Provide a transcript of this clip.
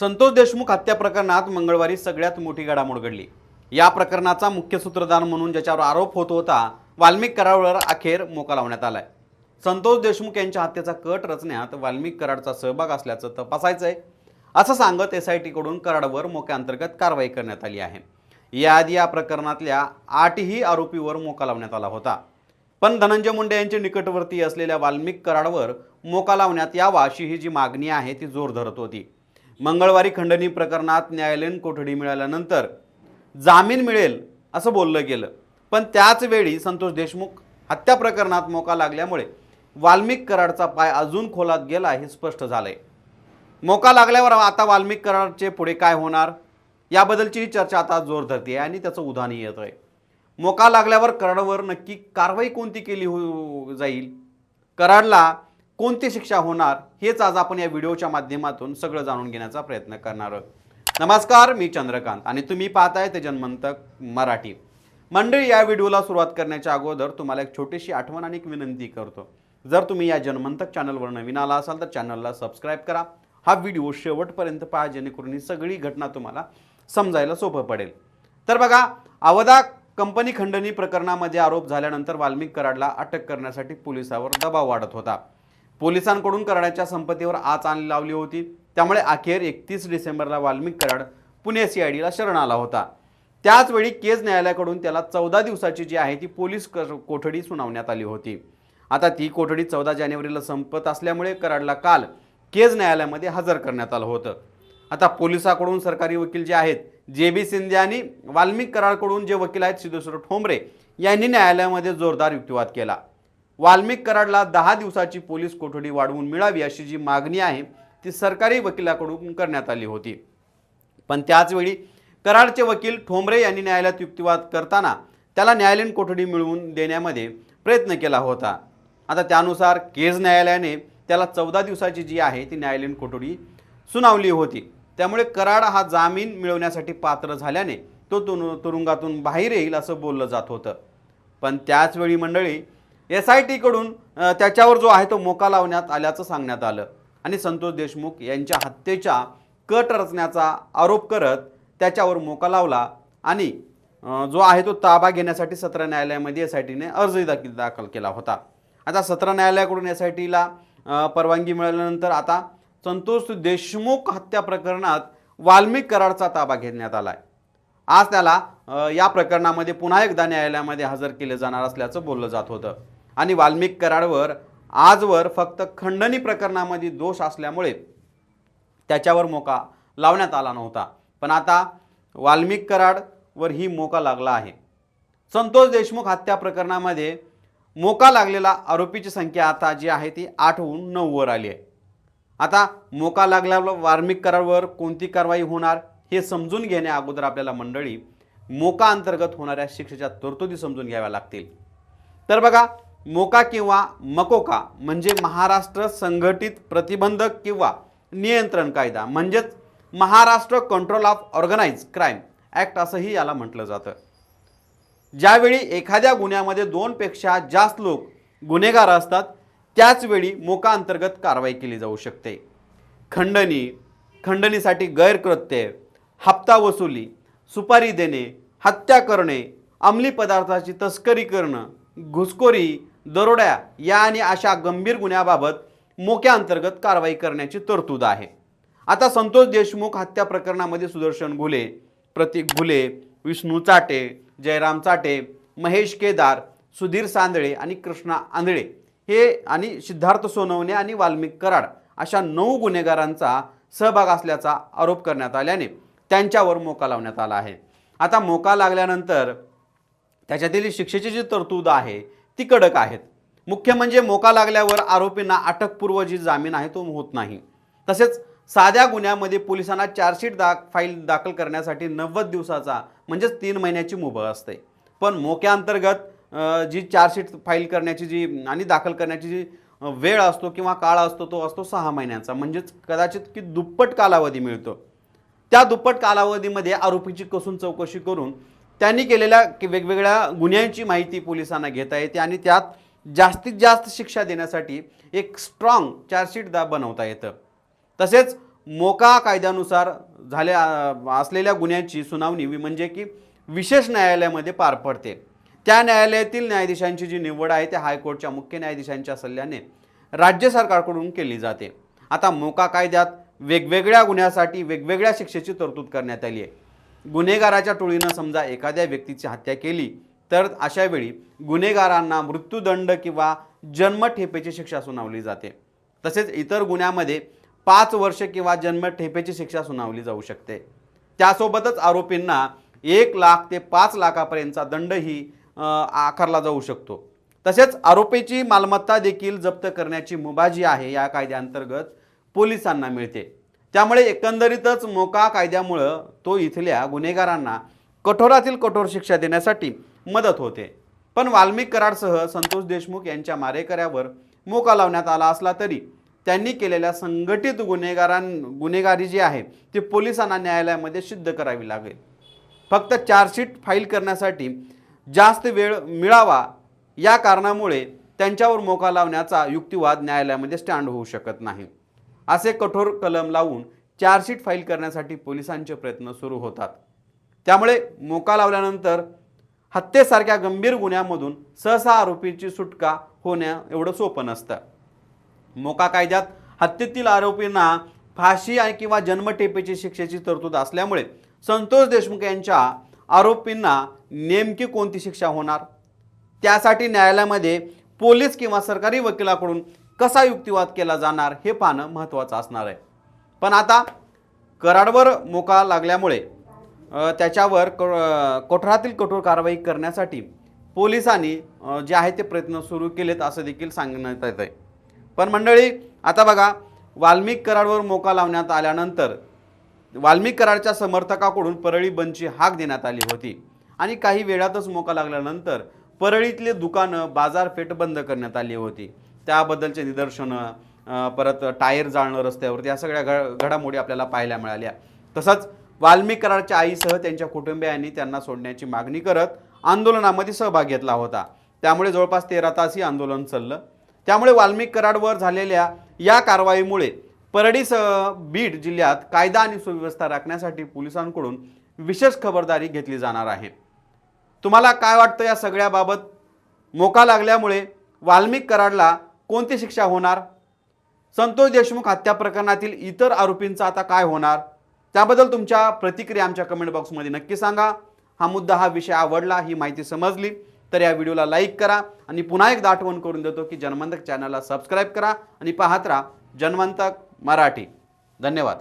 संतोष देशमुख हत्या प्रकरणात मंगळवारी सगळ्यात मोठी घडामोड घडली. या प्रकरणाचा मुख्य सूत्रधार म्हणून ज्याच्यावर आरोप होत होता वाल्मिक कराडवर अखेर मोका लावण्यात आलाय. संतोष देशमुख यांच्या हत्येचा कट रचण्यात वाल्मिक कराडचा सहभाग असल्याचं तपासायचं आहे असं सांगत एस आय टीकडून कराडवर मोक्याअंतर्गत कारवाई करण्यात आली आहे. याआधी या प्रकरणातल्या आठही आरोपीवर मोका लावण्यात आला होता. पण धनंजय मुंडे यांचे निकटवर्ती असलेल्या वाल्मिक कराडवर मोका लावण्यात यावा अशी ही जी मागणी आहे ती जोर धरत होती. मंगळवारी खंडणी प्रकरणात न्यायालयीन कोठडी मिळाल्यानंतर जामीन मिळेल असं बोललं गेलं. पण त्याच वेळी संतोष देशमुख हत्या प्रकरणात मोका लागल्यामुळे वाल्मिक कराडचा पाय अजून खोलात गेला हे स्पष्ट झालंय. मोका लागल्यावर आता वाल्मिक कराडचे पुढे काय होणार? याबद्दलचीही चर्चा आता जोर धरते आणि त्याचं उदाहरण येत आहे. मोका लागल्यावर कराडवर नक्की कारवाई कोणती केली हो जाईल? कराडला कोणती शिक्षा होणार हेच आज आपण या व्हिडिओच्या माध्यमातून सगळं जाणून घेण्याचा प्रयत्न करणार आहोत. नमस्कार मी चंद्रकांत आणि तुम्ही पाहताय ते जनमंतक मराठी. मंडळी या व्हिडिओला सुरुवात करण्याच्या अगोदर तुम्हाला एक छोटीशी आठवण आणि एक विनंती करतो. जर तुम्ही या जनमंतक चॅनलवर नवीन आला असाल तर चॅनलला सबस्क्राईब करा. हा व्हिडिओ शेवटपर्यंत पहा जेणेकरून ही सगळी घटना तुम्हाला समजायला सोपं पडेल. तर बघा अवधा कंपनी खंडणी प्रकरणामध्ये आरोप झाल्यानंतर वाल्मिक कराडला अटक करण्यासाठी पोलिसावर दबाव वाढत होता. पोलिसांकडून कराडाच्या संपत्तीवर आच आणली लावली होती. त्यामुळे अखेर एकतीस डिसेंबरला वाल्मिक कराड पुणे सीआयडीला शरण आला होता. त्याचवेळी केज न्यायालयाकडून त्याला चौदा दिवसाची जी आहे ती पोलीस कोठडी सुनावण्यात आली होती. आता ती कोठडी चौदा जानेवारीला संपत असल्यामुळे कराडला काल केज न्यायालयामध्ये हजर करण्यात आलं होतं. आता पोलिसाकडून सरकारी वकील जे आहेत जे बी सिंधे आणि वाल्मिक कराडकडून जे वकील आहेत सिद्धेश्वर ठोंबरे यांनी न्यायालयामध्ये जोरदार युक्तिवाद केला. वाल्मिक कराडला दहा दिवसाची पोलीस कोठडी वाढवून मिळावी अशी जी मागणी आहे ती सरकारी वकिलाकडून करण्यात आली होती. पण त्याचवेळी कराडचे वकील ठोंबरे यांनी न्यायालयात युक्तिवाद करताना त्याला न्यायालयीन कोठडी मिळवून देण्यामध्ये प्रयत्न केला होता. आता त्यानुसार केज न्यायालयाने त्याला चौदा दिवसाची जी आहे ती न्यायालयीन कोठडी सुनावली होती. त्यामुळे कराड हा जामीन मिळवण्यासाठी पात्र झाल्याने तो तुरु- तुरुंगातून बाहेर येईल असं बोललं जात होतं. पण त्याचवेळी मंडळी एस आय टीकडून त्याच्यावर जो आहे तो मोका लावण्यात आल्याचं सांगण्यात आलं. आणि संतोष देशमुख यांच्या हत्येच्या कट रचण्याचा आरोप करत त्याच्यावर मोका लावला आणि जो आहे तो ताबा घेण्यासाठी सत्र न्यायालयामध्ये एस आय टीने अर्जही दाखल दाखल केला होता. आता सत्र न्यायालयाकडून एस आय टीला परवानगी मिळाल्यानंतर आता संतोष देशमुख हत्या प्रकरणात वाल्मिक कराडचा ताबा घेण्यात आला आहे आज त्याला या प्रकरणामध्ये पुन्हा एकदा न्यायालयामध्ये हजर केले जाणार असल्याचं बोललं जात होतं. आणि वाल्मिक कराडवर आजवर फक्त खंडणी प्रकरणामध्ये दोष असल्यामुळे त्याच्यावर मोका लावण्यात आला नव्हता. पण आता वाल्मिक कराडवर ही मोका लागला आहे. संतोष देशमुख हत्या प्रकरणामध्ये मोका लागलेला आरोपीची संख्या आता जी आहे ती आठहून नऊवर आली आहे. आता मोका लागल्यावर वाल्मिक कराडवर कोणती कारवाई होणार हे समजून घेण्या अगोदर आपल्याला मंडळी मोका अंतर्गत होणाऱ्या शिक्षेच्या तरतुदी समजून घ्याव्या लागतील. तर बघा मोका किंवा मकोका म्हणजे महाराष्ट्र संघटित प्रतिबंधक किंवा नियंत्रण कायदा म्हणजेच Maharashtra control of organise crime act असंही याला म्हटलं जातं. ज्यावेळी एखाद्या गुन्ह्यामध्ये दोनपेक्षा जास्त लोक गुन्हेगार असतात त्याचवेळी मोका अंतर्गत कारवाई केली जाऊ शकते. खंडणी खंडणीसाठी गैरकृत्य हप्ता वसुली सुपारी देणे हत्या करणे अंमली पदार्थाची तस्करी करणं घुसखोरी दरोड्या या आणि अशा गंभीर गुन्ह्याबाबत मोक्या अंतर्गत कारवाई करण्याची तरतूद आहे. आता संतोष देशमुख हत्या प्रकरणामध्ये सुदर्शन घुले प्रतीक घुले विष्णू चाटे जयराम चाटे महेश केदार सुधीर सांदळे आणि कृष्णा आंधळे हे आणि सिद्धार्थ सोनवणे आणि वाल्मिक कराड अशा नऊ गुन्हेगारांचा सहभाग असल्याचा आरोप करण्यात आल्याने त्यांच्यावर मोका लावण्यात आला आहे. आता मोका लागल्यानंतर त्याच्यातील शिक्षेची जी तरतूद आहे ती कडक आहेत. मुख्य म्हणजे मोका लागल्यावर आरोपींना अटकपूर्व जी जामीन आहे तो होत नाही. तसेच साध्या गुन्ह्यामध्ये पोलिसांना चार्जशीट दा फाईल दाखल करण्यासाठी नव्वद दिवसाचा म्हणजेच तीन महिन्याची मुभा असते. पण मोक्याअंतर्गत जी चार्जशीट फाईल करण्याची जी आणि दाखल करण्याची जी वेळ असतो किंवा काळ असतो तो असतो सहा महिन्यांचा. म्हणजेच कदाचित की दुप्पट कालावधी मिळतो. त्या दुप्पट कालावधीमध्ये आरोपीची कसून चौकशी करून त्यांनी केलेल्या की वेगवेगळ्या गुन्ह्यांची माहिती पोलिसांना घेता येते आणि त्यात जास्तीत जास्त शिक्षा देण्यासाठी एक स्ट्रॉंग चार्जशीट दा बनवता येतं. तसेच मोका कायद्यानुसार झाल्या असलेल्या गुन्ह्यांची सुनावणी म्हणजे की विशेष न्यायालयामध्ये पार पडते. त्या न्यायालयातील न्यायाधीशांची जी निवड आहे त्या हायकोर्टच्या मुख्य न्यायाधीशांच्या सल्ल्याने राज्य सरकारकडून केली जाते. आता मोका कायद्यात वेगवेगळ्या गुन्ह्यासाठी वेगवेगळ्या शिक्षेची तरतूद करण्यात आली आहे. गुन्हेगाराच्या टोळीनं समजा एखाद्या व्यक्तीची हत्या केली तर अशा वेळी गुन्हेगारांना मृत्यूदंड किंवा जन्मठेपेची शिक्षा सुनावली जाते. तसेच इतर गुन्ह्यामध्ये पाच वर्ष किंवा जन्मठेपेची शिक्षा सुनावली जाऊ शकते. त्यासोबतच आरोपींना एक लाख ते पाच लाखापर्यंतचा दंडही आकारला जाऊ शकतो. तसेच आरोपीची मालमत्ता देखील जप्त करण्याची मुभाजी आहे या कायद्याअंतर्गत पोलिसांना मिळते. त्यामुळे एकंदरीतच मोका कायद्यामुळं तो इथल्या गुन्हेगारांना कठोरातील कठोर शिक्षा देण्यासाठी मदत होते. पण वाल्मिक कराडसह संतोष देशमुख यांच्या मारेकऱ्यावर मोका लावण्यात आला असला तरी त्यांनी केलेल्या संघटित गुन्हेगारां गुन्हेगारी जी आहे ती पोलिसांना न्यायालयामध्ये सिद्ध करावी लागेल. फक्त चार्जशीट फाईल करण्यासाठी जास्त वेळ मिळावा या कारणामुळे त्यांच्यावर मोका लावण्याचा युक्तिवाद न्यायालयामध्ये स्टँड होऊ शकत नाही. असे कठोर कलम लावून चार्जशीट फाईल करण्यासाठी पोलिसांचे प्रयत्न सुरू होतात. त्यामुळे मोका लावल्यानंतर हत्येसारख्या गंभीर गुन्ह्यामधून सहसा आरोपीची सुटका होण्या एवढं सोपं नसतं. मोका कायद्यात हत्येतील आरोपींना फाशी आणि किंवा जन्मठेपेची शिक्षेची तरतूद असल्यामुळे संतोष देशमुख यांच्या आरोपींना नेमकी कोणती शिक्षा होणार? त्यासाठी न्यायालयामध्ये पोलीस किंवा सरकारी वकिलाकडून कसा युक्तिवाद केला जाणार हे पाहणं महत्त्वाचं असणार आहे. पण आता कराडवर मोका लागल्यामुळे त्याच्यावर क कोठरातील कठोर कारवाई करण्यासाठी पोलिसांनी जे आहे ते प्रयत्न सुरू केलेत असं देखील सांगण्यात येत आहे. पण मंडळी आता बघा वाल्मिक कराडवर मोका लावण्यात आल्यानंतर वाल्मिक कराडच्या समर्थकाकडून परळी बंदची हाक देण्यात आली होती. आणि काही वेळातच मोका लागल्यानंतर परळीतले दुकानं बाजारपेठ बंद करण्यात आली होती. त्याबद्दलचे निदर्शनं परत टायर जाळणं रस्त्यावरती या सगळ्या घ घडामोडी आपल्याला पाहायला मिळाल्या. तसंच वाल्मिक कराडच्या आईसह त्यांच्या कुटुंबियांनी त्यांना सोडण्याची मागणी करत आंदोलनामध्ये सहभाग घेतला होता. त्यामुळे जवळपास तेरा तासही आंदोलन चाललं. त्यामुळे वाल्मिक कराडवर झालेल्या या कारवाईमुळे परडीस बीड जिल्ह्यात कायदा आणि सुव्यवस्था राखण्यासाठी पोलिसांकडून विशेष खबरदारी घेतली जाणार आहे. तुम्हाला काय वाटतं या सगळ्याबाबत? मोका लागल्यामुळे वाल्मिक कराडला कोणती शिक्षा होणार? संतोष देशमुख हत्या प्रकरणातील इतर आरोपींचा आता काय होणार? त्याबद्दल तुमच्या प्रतिक्रिया आमच्या कमेंट बॉक्समध्ये नक्की सांगा. हा मुद्दा हा विषय आवडला ही माहिती समजली तर या व्हिडिओला लाईक करा आणि पुन्हा एकदा आठवण करून देतो की जनमंतक चॅनलला सबस्क्राईब करा आणि पाहत राहा जनमंतक मराठी. धन्यवाद.